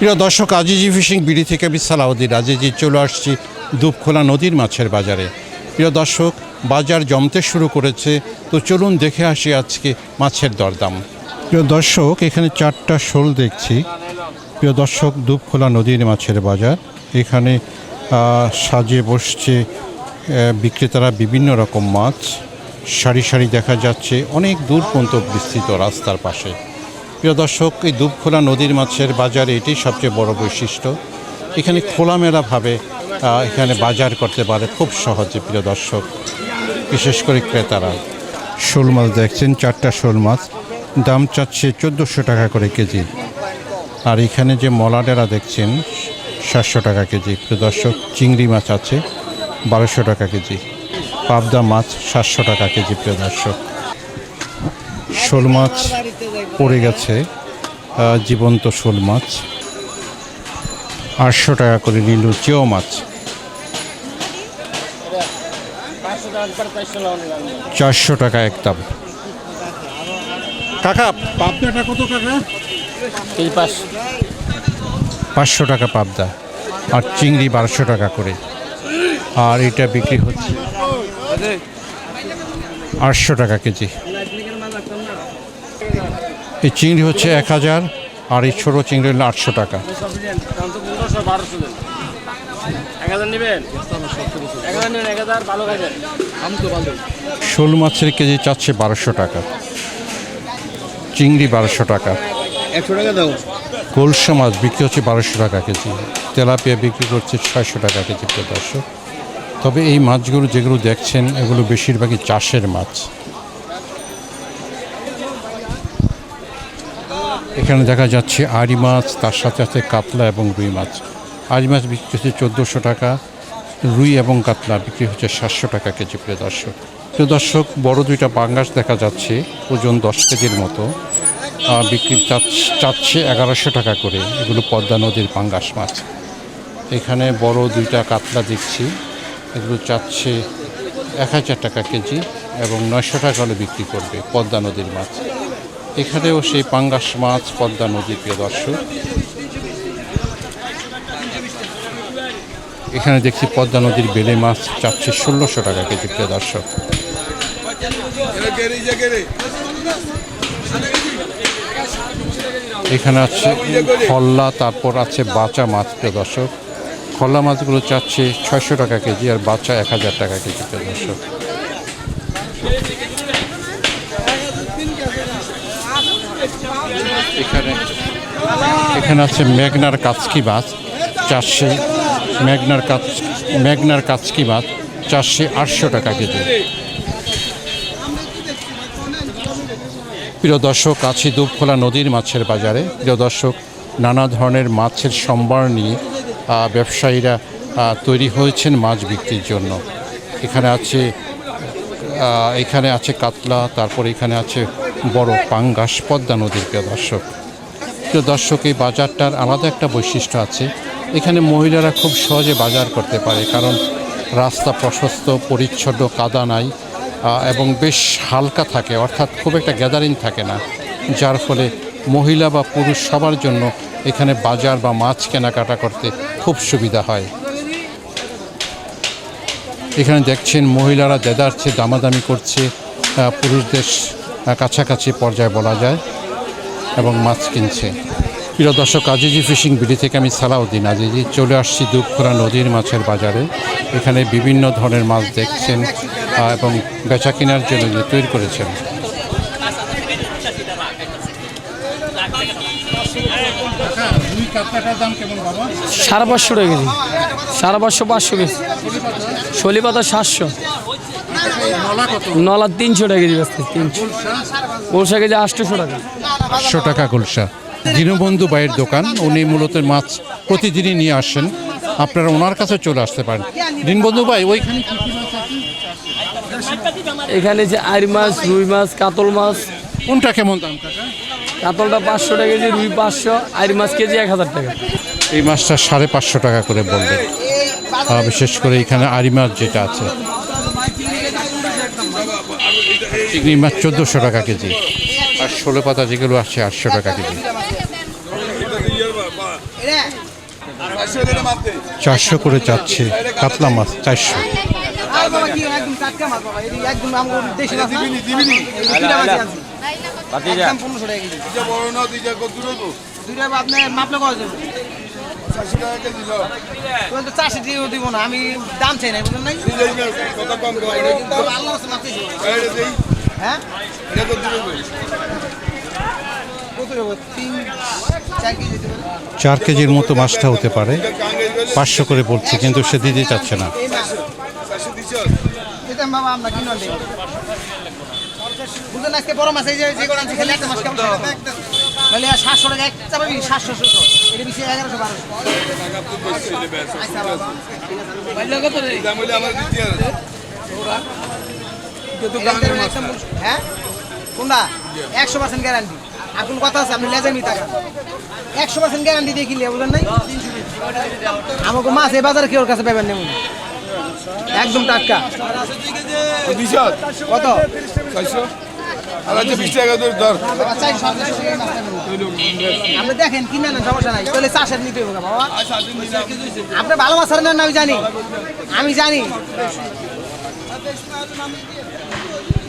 প্রিয় দর্শক, আজিজি ফিশিং বিড়ি থেকে আমি সালাউদ্দিন আজিজি চলে আসছি দুপখোলা নদীর মাছের বাজারে। প্রিয় দর্শক, বাজার জমতে শুরু করেছে, তো চলুন দেখে আসি আজকে মাছের দরদাম। প্রিয় দর্শক, এখানে চারটা শোল দেখছি। প্রিয় দর্শক, দুপখোলা নদীর মাছের বাজার। এখানে সাজিয়ে বসছে বিক্রেতারা বিভিন্ন রকম মাছ। সারি সারি দেখা যাচ্ছে, অনেক দূর পর্যন্ত বিস্তৃত রাস্তার পাশে। প্রিয় দর্শক এই দুপখোলা নদীর মাছের বাজার এটি সবচেয়ে বড় বৈশিষ্ট্য। এখানে খোলামেলাভাবে এখানে বাজার করতে পারে খুব সহজে প্রিয় দর্শক। বিশেষ করে ক্রেতারা। শোল মাছ দেখছেন চারটা শোল মাছ। দাম চাচ্ছে চোদ্দোশো টাকা করে কেজি। আর এখানে যে মলাডেরা দেখছেন সাতশো টাকা কেজি। প্রিয় দর্শক চিংড়ি মাছ আছে বারোশো টাকা কেজি। পাবদা মাছ সাতশো টাকা কেজি প্রিয় দর্শক। শোল মাছ পড়ে গেছে জীবন্ত শোল মাছ। আটশো টাকা করে নিল চেও মাছ। চারশো টাকা এক একদম কাকা পাবদাটা কত কাকা? এই পাঁচশো টাকা পাবদা আর চিংড়ি বারোশো টাকা করে। আর এটা বিক্রি হচ্ছে আটশো টাকা কেজি। এই চিংড়ি হচ্ছে এক হাজার আর এই ছোটো চিংড়ি হলো আটশো টাকা। শোল মাছের কেজি চাচ্ছে বারোশো টাকা। চিংড়ি বারোশো টাকা। একশো টাকা দাও। কলসা মাছ বিক্রি হচ্ছে বারোশো টাকা কেজি। তেলাপিয়া বিক্রি করছে ছয়শো টাকা কেজি দর্শক। তবে এই মাছগুলো যেগুলো দেখছেন এগুলো বেশিরভাগই চাষের মাছ। এখানে দেখা যাচ্ছে আড়ি মাছ, তার সাথে আছে কাতলা এবং রুই মাছ। আড়ি মাছ বিক্রি হচ্ছে চোদ্দোশো টাকা, রুই এবং কাতলা বিক্রি হচ্ছে সাতশো টাকা কেজি প্রিয় দর্শক। প্রিয় দর্শক, বড় দুইটা পাঙ্গাস দেখা যাচ্ছে, ওজন দশ কেজির মতো। বিক্রি চাচ্ছে এগারোশো টাকা করে, এগুলো পদ্মা নদীর পাঙ্গাস মাছ। এখানে বড় দুইটা কাতলা দেখছি, এগুলো চাচ্ছে এক হাজার টাকা কেজি এবং নয়শো টাকা হলে বিক্রি করবে পদ্মা নদীর মাছ। এখানেও সেই পাঙ্গাস মাছ, পদ্মা নদীর প্রিয় দর্শক। এখানে দেখছি পদ্মা নদীর বেলে মাছ চাচ্ছে ষোলোশো টাকা কেজি, প্রিয় দর্শক। এখানে আছে খল্লা, তারপর আছে বাচা মাছ, প্রিয় দর্শক। খল্লা মাছগুলো চাচ্ছে ছয়শো টাকা কেজি আর বাচ্চা এক হাজার টাকা কেজি, প্রিয় দর্শক। এখানে আছে মেঘনার কাচকি মাছ চারশে মেঘনার কাচ মেঘনার কাচকি মাছ চারশে আটশো টাকা কেজি। প্রিয় দর্শক, আছি দুপখোলা নদীর মাছের বাজারে। প্রিয় দর্শক, নানা ধরনের মাছের সম্ভার নিয়ে ব্যবসায়ীরা তৈরি হয়েছেন মাছ বিক্রির জন্য। এখানে আছে এখানে আছে কাতলা, তারপর এখানে আছে বড় পাঙ্গাস পদ্মা নদীর, প্রিয় দর্শক। প্রিয় দর্শক, এই বাজারটার আলাদা একটা বৈশিষ্ট্য আছে। এখানে মহিলারা খুব সহজে বাজার করতে পারে, কারণ রাস্তা প্রশস্ত, পরিচ্ছন্ন, কাদা নাই এবং বেশ হালকা থাকে, অর্থাৎ খুব একটা গ্যাদারিং থাকে না। যার ফলে মহিলা বা পুরুষ সবার জন্য এখানে বাজার বা মাছ কেনাকাটা করতে খুব সুবিধা হয়। এখানে দেখছেন মহিলারা দেদারছে, দামাদামি করছে পুরুষদের কাছাকাছি পর্যায়ে বলা যায় এবং মাছ কিনছে। প্রিয় দর্শক, আজিজি ফিশিং বিডি থেকে আমি সালাউদ্দিন আজিজি। চলে আসছি দুপখোরা নদীর মাছের বাজারে। এখানে বিভিন্ন ধরনের মাছ দেখছেন এবং বেচা কেনার জন্য তৈরি করেছেন। সাড়ে পাঁচশো টাকা কেজি। সাড়ে পাঁচশো পাঁচশো কেজি। শলি পাতা সাতশো। নলা তিনশো টাকা কেজি বেচতে তিনশো। বলসা কেজি আটশোশো টাকা। পাঁচশো টাকা গুলশা। দীনবন্ধু বাইয়ের দোকান উনি মূলত মাছ প্রতিদিনই নিয়ে আসেন। আপনারা ওনার কাছে চলে আসতে পারেন। দীনবন্ধু ভাই ওইখানে কি কি মাছ আছে? এখানে যে আইর মাছ রুই মাছ কাতল মাছ। কোনটা কেমন দাম কাতলটা পাঁচশো টাকা কেজি রুই পাঁচশো আইর মাছ কেজি এক হাজার টাকা। এই মাছটা সাড়ে পাঁচশো টাকা করে বললেন। আহ, বিশেষ করে এখানে আড়ি মাছ যেটা আছে চিংড়ি মাছ চোদ্দোশো টাকা কেজি আর ষোলো পাতা যেগুলো আছে আটশো টাকা কেজি। চারশো করে যাচ্ছে কাতলা মাছ চারশো। আর বাবা কি একদম টাটকা মাছ বাবা এটি একদম আমগো দেশি মাছ না দিবিনি দিবিনি দুইটা মাছ আছে বাতি যা একদম 1500 টাকা কেজি দুইটা আপনি মাপলে কত দেব তুই তো চাষি দিয়ে দিব না আমি দাম চাই না বুঝলেন নাই হ্যাঁ? কত চার কেজির মতো মাছটা হতে পারে। পাঁচশো করে পড়ছে কিন্তু সে দিতে চাচ্ছে না। এই মাছ আচ্ছা হ্যাঁ? কোনটা? একশো পার্সেন্ট গ্যারান্টি এখন কথা আছে আপনি একশো পার্সেন্ট গ্যারান্টি দিয়ে কিনলে বুঝলেন নাই? আমাকে মাছ এই বাজারে কেউ কাছে পাবেন নেমন একদম টাটকা। কত? পাবেন। আপনি দেখেন কিনে নেন সমস্যা নাই। তাহলে চাষের নিতে হবে বাবা। আপনি ভালো মাছ নেন না আমি জানি। আমি জানি।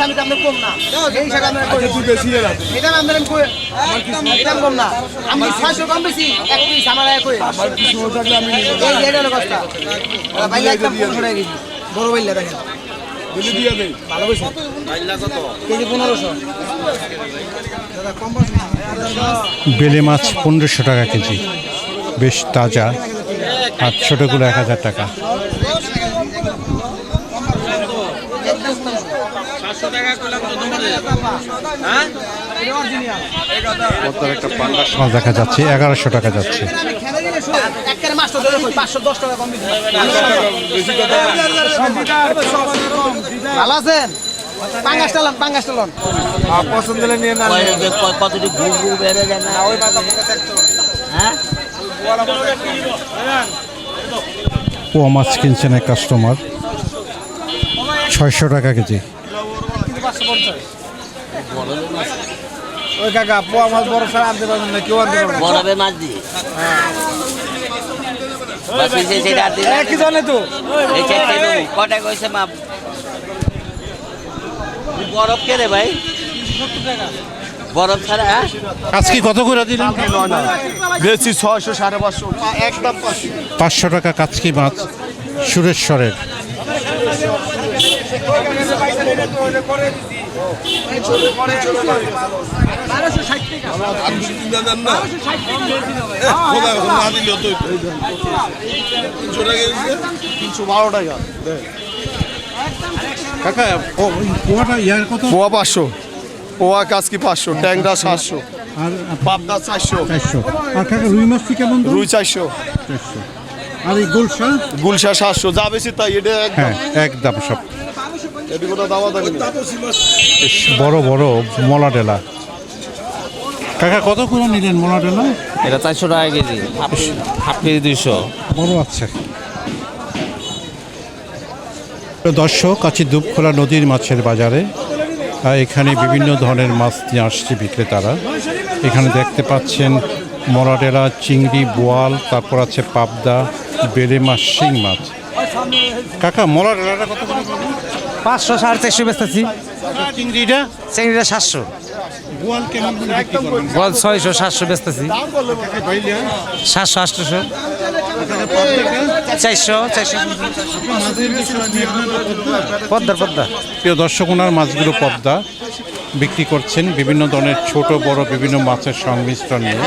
আমি দাম কম না। এই হিসাবে আমরা করি। এটা দাম ধরেন কই- এই দাম কম না। আমি ছয়শো কম বেশি, এক piece আমার এক কই। এই যে এটা হলো কথা। ওরা বাইলে একদম 1500 টাকা কেজি। বড় দেখেন। ভালো কইছে। কেজি 1500 দাদা, কম বেলে মাছ পনেরোশো টাকা কেজি বেশ তাজা আর ছোটোগুলো এক হাজার টাকা একদম 1500 এটা original। মাছ দেখা যাচ্ছে এগারোশো টাকা যাচ্ছে আমি খেলে দিলে শুন, একেবারে মাছটা ধরে কই, 510 টাকা কম দিছি। ভালো আছেন পাঙ্গাস টালান পাঙ্গাস টালান কতটি ঘুর ঘুর বেড়ে যায় না ওই হ্যাঁ পোয়া মাছ কিনছেন এক কাস্টমার ছয়শো টাকা কেজি। ওই কাকা পোয়া মাছ বড় সার আনতে পারবেন না কেউ আনতে পারবেন না। মাছ দিয়ে। কি জানে তো? এই চারটে দেবো কটা কইছে মাপ বরফ কে রে ভাই? বরফ ছাড়া হ্যাঁ? আজকে কত করে দিলেন? বেশি ছয়শো সাড়ে পাঁচশো। একদম পাঁচশো টাকা কাচকি মাছ সুরেশ্বরের। তিনশো বারো টাকা। কাকা পোয়াটা ইয়ার কত? পোয়া পাঁচশো। পোয়া কাজকি পাঁচশো ট্যাংরা সাতশো আর পাবদা চারশো চারশো। আর কাকা রুই মাছটি কেমন রুই চারশো। চারশো। আর এই গোলসা গুলশা সাতশো যা বেশি তাই এটা হ্যাঁ একদম সব। দাওয়া থাকে বেশ বড় বড় মলা ডেলা কাকা কত করে নিলেন মলা ডেলা এটা চারশো টাকা কেজি হাফ হাফ কেজি দুইশো। বড় আছে। দর্শক আছে দুপখোলা নদীর মাছের বাজারে এখানে বিভিন্ন ধরনের মাছ নিয়ে আসছে বিক্রেতারা। এখানে দেখতে পাচ্ছেন মরাডেলা চিংড়ি বোয়াল তারপর আছে পাবদা বেলে মাছ শিং মাছ। কাকা মরাডেলাটা কত পাঁচশো সাড়ে চারশো বেচতেছি। চিংড়িটা? চিংড়িটা সাতশো। বোয়াল কেমন ছয়শো সাতশো বেচতেছি। সাতশো আটশোশো চারশো চারশো। পদ্মার পদ্মা। প্রিয় দর্শক ওনার মাছগুলো পদ্মা। বিক্রি করছেন বিভিন্ন ধরনের ছোট বড় বিভিন্ন মাছের সংমিশ্রণ নিয়ে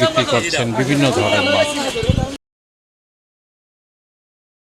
বিক্রি করছেন বিভিন্ন ধরনের মাছ।